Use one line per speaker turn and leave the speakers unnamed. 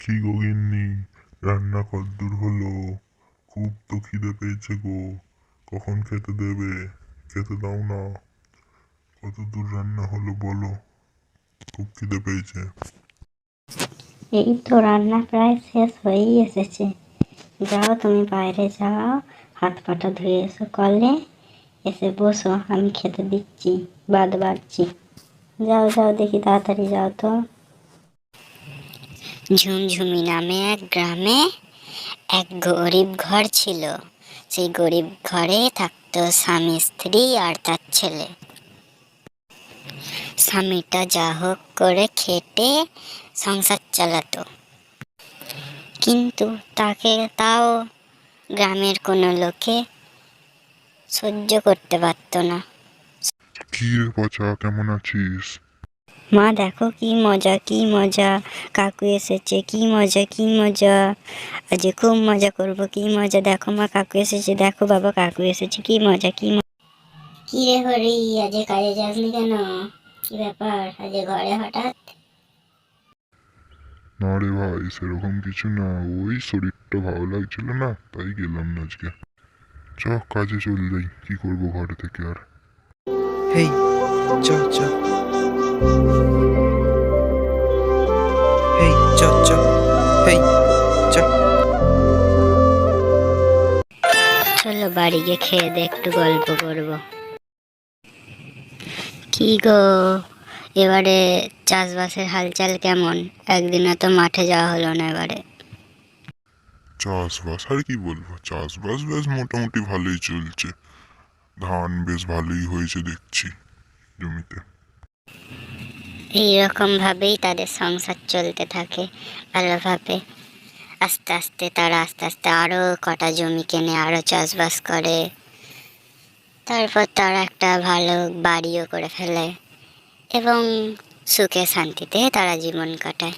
কি গো গিন্নি? রান্না কদ্দূর হলো। খুব তো খিদে পেয়েছে গো। কখন খেতে দেবে? খেতে দাও না। কত দূর রান্না হলো বলো। খুব খিদে পেয়েছে।
এই তো রান্না প্রায় শেষ হয়েই এসেছে। যাও তুমি বাইরে যাও। হাত পাটা ধুয়ে এসো কলে। এসে বসো, আমি খেতে দিচ্ছি, বাদ বাড়ছি। যাও যাও, দেখি তাড়াতাড়ি যাও তো। ঝুমঝুমি নামে এক গ্রামে এক গরিব ঘর ছিল। সেই গরিব ঘরে থাকতো স্বামী, স্ত্রী আর তার ছেলে। স্বামীটা যা হোক করে খেটে সংসার চালাতো। কিন্তু তাকে তাও গ্রামের কোনো লোকে সহ্য করতে পারতো না।
কি রে পচা কেমন আছিস?
মা দেখো কি মজা কি মজা। কাকু এসেছে কি মজা কি মজা। আজ খুব মজা করব কি মজা। দেখো মা কাকু এসেছে দেখো বাবা কাকু এসেছে কি মজা কি মজা। কি রে হরি আজ কাজে যাসনি কেন? কি ব্যাপার? আজ ঘরে হঠাৎ?
না রে ভাই সেরকম কিছু না। ওই শরীরটা ভালো লাগছিল না তাই গেলাম না আজকে। চ কাজে চলে যাই কি করব ঘরে থেকে আর।
হেই চ চ। হেই
চলো। বাড়ি গিয়ে খেয়ে দে একটু গল্প করব। কি গো এবারে চাষবাসের হালচাল কেমন? একদিনও তো মাঠে যাওয়া হলো না এবারে।
চাষবাস? আর কি বলব চাষবাস বেশ মোটামুটি ভালোই চলছে। ধান বেশ ভালোই হয়েছে দেখছি জমিতে।
এইরকম ভাবেই তাদের সংসার চলতে থাকে ভালোভাবে। আস্তে আস্তে তারা আস্তে আস্তে আরও কটা জমি কেনে আরও চাষবাস করে। তারপর তারা একটা ভালো বাড়িও করে ফেলে এবং সুখে শান্তিতে তারা জীবন কাটায়।